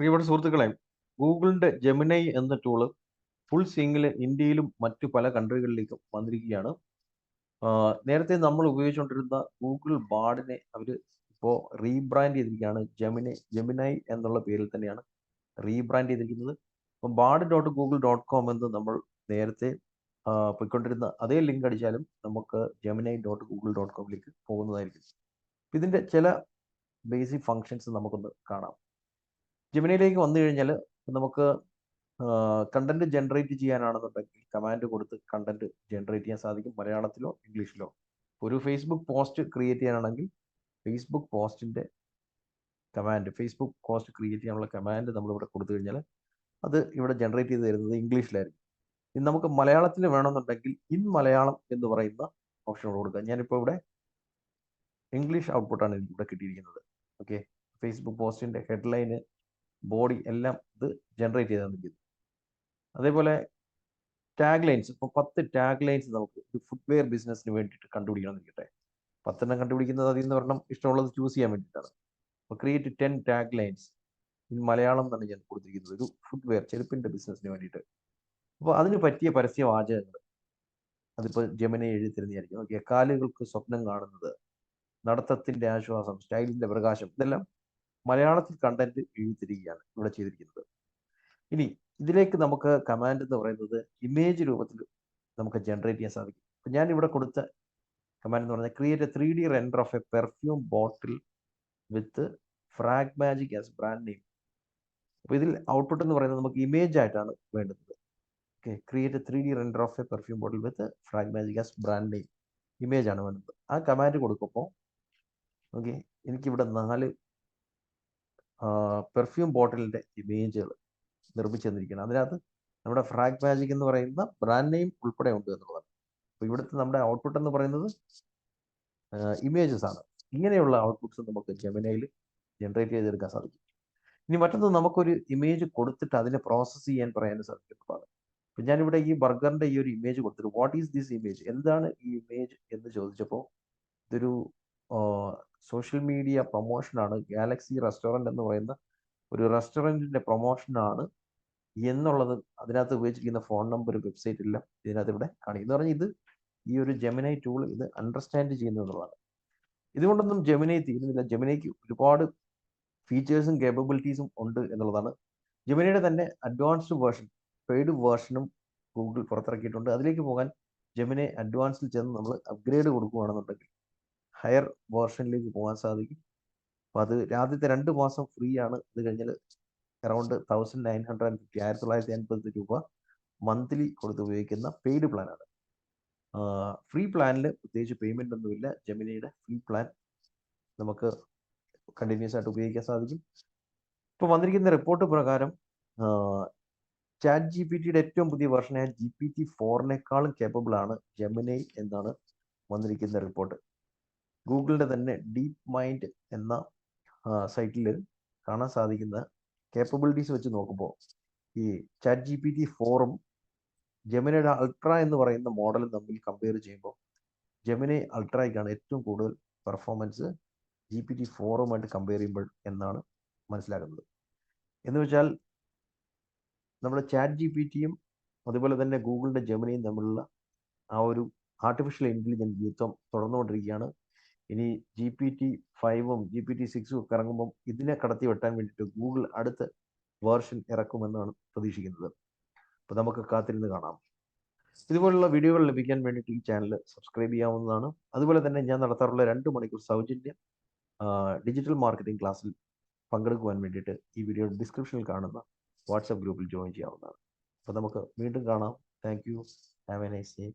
പ്രിയപ്പെട്ട സുഹൃത്തുക്കളെ ഗൂഗിളിന്റെ ജെമിനൈ എന്ന ടൂൾ ഫുൾ സ്വിങ്ങിൽ ഇന്ത്യയിലും മറ്റു പല കൺട്രികളിലേക്കും വന്നിരിക്കുകയാണ്. നേരത്തെ നമ്മൾ ഉപയോഗിച്ചുകൊണ്ടിരുന്ന ഗൂഗിൾ ബാർഡിനെ അവർ ഇപ്പോൾ റീബ്രാൻഡ് ചെയ്തിരിക്കുകയാണ്. ജെമിനി ജെമിനൈ എന്നുള്ള പേരിൽ തന്നെയാണ് റീബ്രാൻഡ് ചെയ്തിരിക്കുന്നത്. അപ്പം Bard dot Google dot com എന്ന് നമ്മൾ നേരത്തെ പോയിക്കൊണ്ടിരുന്ന അതേ ലിങ്ക് അടിച്ചാലും നമുക്ക് ജെമിനൈ ഡോട്ട് ഗൂഗിൾ ഡോട്ട് കോമിലേക്ക് പോകുന്നതായിരിക്കും. ഇതിന്റെ ചില ബേസിക് ഫങ്ഷൻസ് നമുക്കൊന്ന് കാണാം. ജെമിനിയിലേക്ക് വന്നു കഴിഞ്ഞാൽ നമുക്ക് കണ്ടന്റ് ജനറേറ്റ് ചെയ്യാനാണെന്നുണ്ടെങ്കിൽ കമാൻഡ് കൊടുത്ത് കണ്ടന്റ് ജനറേറ്റ് ചെയ്യാൻ സാധിക്കും. മലയാളത്തിലോ ഇംഗ്ലീഷിലോ. ഒരു ഫേസ്ബുക്ക് പോസ്റ്റ് ക്രിയേറ്റ് ചെയ്യാനാണെങ്കിൽ ഫേസ്ബുക്ക് പോസ്റ്റിന്റെ കമാൻഡ് ഫേസ്ബുക്ക് പോസ്റ്റ് ക്രിയേറ്റ് ചെയ്യാനുള്ള കമാൻഡ് നമ്മൾ ഇവിടെ കൊടുത്തു കഴിഞ്ഞാൽ അത് ഇവിടെ ജനറേറ്റ് ചെയ്ത് തരുന്നത് ഇംഗ്ലീഷിലായിരിക്കും. ഇനി നമുക്ക് മലയാളത്തിൽ വേണമെന്നുണ്ടെങ്കിൽ ഇൻ മലയാളം എന്ന് പറയുന്ന ഓപ്ഷൻ കൊടുക്കുക ഞാനിപ്പോൾ ഇവിടെ ഇംഗ്ലീഷ് ഔട്ട്പുട്ടാണ് എനിക്ക് ഇവിടെ കിട്ടിയിരിക്കുന്നത്. ഓക്കെ ഫേസ്ബുക്ക് പോസ്റ്റിന്റെ ഹെഡ്ലൈന് ബോഡി എല്ലാം ഇത് ജനറേറ്റ് ചെയ്ത് തന്നിരിക്കുന്നു അതേപോലെ ടാഗ് ലൈൻസ് ഇപ്പോൾ പത്ത് ടാഗ് ലൈൻസ് നമുക്ക് ഒരു ഫുട്വെയർ ബിസിനസ്സിന് വേണ്ടിയിട്ട് കണ്ടുപിടിക്കണം എന്നിരിക്കട്ടെ പത്തെണ്ണം കണ്ടുപിടിക്കുന്നത് അതിൽ നിന്ന് ഒരെണ്ണം ഇഷ്ടമുള്ളത് ചൂസ് ചെയ്യാൻ വേണ്ടിയിട്ടാണ്. അപ്പോൾ create ten tag lines in Malayalam എന്നാണ് ഞാൻ കൊടുത്തിരിക്കുന്നത്. ഒരു ഫുട്വെയർ ചെരുപ്പിന്റെ ബിസിനസ്സിന് വേണ്ടിയിട്ട്. അപ്പോൾ അതിന് പറ്റിയ പരസ്യ വാചകങ്ങൾ. അതിപ്പോൾ ജമനെ എഴുതി തരുന്നതായിരിക്കും കാലുകൾക്ക് സ്വപ്നം കാണുന്നത് നടത്തത്തിന്റെ ആശ്വാസം സ്റ്റൈലിന്റെ പ്രകാശം ഇതെല്ലാം മലയാളത്തിൽ കണ്ടന്റ് എഴുതിയിരിക്കുകയാണ് ഇവിടെ ചെയ്തിരിക്കുന്നത്. ഇനി ഇതിലേക്ക് നമുക്ക് കമാൻഡ് എന്ന് പറയുന്നത് ഇമേജ് രൂപത്തിൽ നമുക്ക് ജനറേറ്റ് ചെയ്യാൻ സാധിക്കും. അപ്പം ഞാൻ ഇവിടെ കൊടുത്ത കമാൻഡ് എന്ന് പറഞ്ഞാൽ create a three D render of a perfume bottle with Frag Magic as brand name അപ്പോൾ ഇതിൽ ഔട്ട്പുട്ട് എന്ന് പറയുന്നത് നമുക്ക് ഇമേജ് ആയിട്ടാണ് വേണ്ടുന്നത്. Okay create a three D render of a perfume bottle with Frag Magic as brand name image ആണ് വേണ്ടത് ആ കമാൻഡ് കൊടുക്കുമ്പോൾ ഓക്കെ എനിക്കിവിടെ നാല് പെർഫ്യൂം ബോട്ടിലിന്റെ ഇമേജുകൾ നിർമ്മിച്ചു തന്നിരിക്കുന്നത് അതിനകത്ത് നമ്മുടെ ഫ്രാഗ് മാജിക് എന്ന് പറയുന്ന ബ്രാൻഡ് നെയിം ഉൾപ്പെടെ ഉണ്ട് എന്നുള്ളതാണ്. അപ്പോൾ ഇവിടുത്തെ നമ്മുടെ ഔട്ട്പുട്ട് എന്ന് പറയുന്നത് ഇമേജസ് ആണ്. ഇങ്ങനെയുള്ള ഔട്ട്പുട്ട്സ് നമുക്ക് ജെമിനയിൽ ജനറേറ്റ് ചെയ്തെടുക്കാൻ സാധിക്കും. ഇനി മറ്റൊന്ന് നമുക്കൊരു ഇമേജ് കൊടുത്തിട്ട് അതിനെ പ്രോസസ്സ് ചെയ്യാൻ പറയാൻ സാധിക്കുന്നതാണ്. അപ്പം ഞാനിവിടെ ഈ ബർഗറിന്റെ ഈ ഒരു ഇമേജ് കൊടുത്തിട്ട് വാട്ട് ഈസ് ദിസ് ഇമേജ് എന്താണ് ഈ ഇമേജ് എന്ന് ചോദിച്ചപ്പോൾ ഇതൊരു സോഷ്യൽ മീഡിയ പ്രൊമോഷനാണ് ഗാലക്സി റെസ്റ്റോറന്റ് എന്ന് പറയുന്ന ഒരു റെസ്റ്റോറന്റിന്റെ പ്രൊമോഷനാണ് എന്നുള്ളത് അതിനകത്ത് ഉപയോഗിച്ചിരിക്കുന്ന ഫോൺ നമ്പർ വെബ്സൈറ്റ് എല്ലാം ഇതിനകത്ത് ഇവിടെ കാണിക്കും എന്ന് പറഞ്ഞാൽ ഇത് ഈ ഒരു ജെമിനൈ ടൂൾ ഇത് അണ്ടർസ്റ്റാൻഡ് ചെയ്യുന്നു എന്നുള്ളതാണ്. ഇതുകൊണ്ടൊന്നും ജെമിനൈ തീരുന്നില്ല. ജെമിനൈക്ക് ഒരുപാട് ഫീച്ചേഴ്സും കേപ്പബിലിറ്റീസും ഉണ്ട് എന്നുള്ളതാണ്. ജെമിനയുടെ തന്നെ അഡ്വാൻസ്ഡ് വേർഷൻ പെയ്ഡ് വേർഷനും ഗൂഗിൾ പുറത്തിറക്കിയിട്ടുണ്ട്. അതിലേക്ക് പോകാൻ ജെമിനെ അഡ്വാൻസിൽ ചെന്ന് നമ്മൾ അപ്ഗ്രേഡ് കൊടുക്കുകയാണെന്നുണ്ടെങ്കിൽ ഹയർ വേർഷനിലേക്ക് പോകാൻ സാധിക്കും. അപ്പോൾ അത് ആദ്യത്തെ രണ്ട് മാസം ഫ്രീ ആണ്. ഇത് കഴിഞ്ഞാൽ around thousand nine hundred and fifty ആയിരത്തി തൊള്ളായിരത്തി അൻപത് രൂപ മന്ത്ലി കൊടുത്ത് ഉപയോഗിക്കുന്ന പെയ്ഡ് പ്ലാനാണ് ഫ്രീ പ്ലാനിൽ പ്രത്യേകിച്ച് പേയ്മെന്റ് ഒന്നുമില്ല ജെമിനിയുടെ ഫ്രീ പ്ലാൻ നമുക്ക് കണ്ടിന്യൂസ് ആയിട്ട് ഉപയോഗിക്കാൻ സാധിക്കും. ഇപ്പോൾ വന്നിരിക്കുന്ന റിപ്പോർട്ട് പ്രകാരം ചാറ്റ് ജി പി ടിയുടെ ഏറ്റവും പുതിയ വെർഷനായ ജി പി ടി ഫോറിനേക്കാളും കേപ്പബിൾ ആണ് ജെമിനൈ എന്നാണ് വന്നിരിക്കുന്ന റിപ്പോർട്ട് ഗൂഗിളിന്റെ തന്നെ ഡീപ്പ് മൈൻഡ് എന്ന സൈറ്റിൽ കാണാൻ സാധിക്കുന്ന കേപ്പബിലിറ്റീസ് വെച്ച് നോക്കുമ്പോൾ ഈ ചാറ്റ് ജി പി ടി ഫോറും ജെമിനയുടെ അൾട്ര എന്ന് പറയുന്ന മോഡലും തമ്മിൽ കമ്പയർ ചെയ്യുമ്പോൾ ജെമിനെ അൾട്രയ്ക്കാണ് ഏറ്റവും കൂടുതൽ പെർഫോമൻസ് ജി പി ടി ഫോറുമായിട്ട് കമ്പയർ ചെയ്യുമ്പോൾ എന്നാണ് മനസ്സിലാക്കുന്നത് എന്ന് വെച്ചാൽ നമ്മുടെ ചാറ്റ് ജി പി ടിയും അതുപോലെ തന്നെ ഗൂഗിളിന്റെ ജെമിനിയും തമ്മിലുള്ള ആ ഒരു ആർട്ടിഫിഷ്യൽ ഇന്റലിജൻസ് യുദ്ധം തുടർന്നുകൊണ്ടിരിക്കുകയാണ്. ഇനി ജി പി ടി ഫൈവും ജി പി ടി സിക്സും ഒക്കെ ഇറങ്ങുമ്പം ഇതിനെ കടത്തി വെട്ടാൻ വേണ്ടിയിട്ട് ഗൂഗിൾ അടുത്ത വേർഷൻ ഇറക്കുമെന്നാണ് പ്രതീക്ഷിക്കുന്നത്. അപ്പോൾ നമുക്ക് കാത്തിരുന്ന് കാണാം. ഇതുപോലുള്ള വീഡിയോകൾ ലഭിക്കാൻ വേണ്ടിയിട്ട് ഈ ചാനൽ സബ്സ്ക്രൈബ് ചെയ്യാവുന്നതാണ്. അതുപോലെ തന്നെ ഞാൻ നടത്താറുള്ള രണ്ട് മണിക്കൂർ സൗജന്യ ഡിജിറ്റൽ മാർക്കറ്റിംഗ് ക്ലാസ്സിൽ പങ്കെടുക്കുവാൻ വേണ്ടിയിട്ട് ഈ വീഡിയോ ഡിസ്ക്രിപ്ഷനിൽ കാണുന്ന വാട്സപ്പ് ഗ്രൂപ്പിൽ ജോയിൻ ചെയ്യാവുന്നതാണ്. അപ്പോൾ നമുക്ക് വീണ്ടും കാണാം. Thank you have a nice day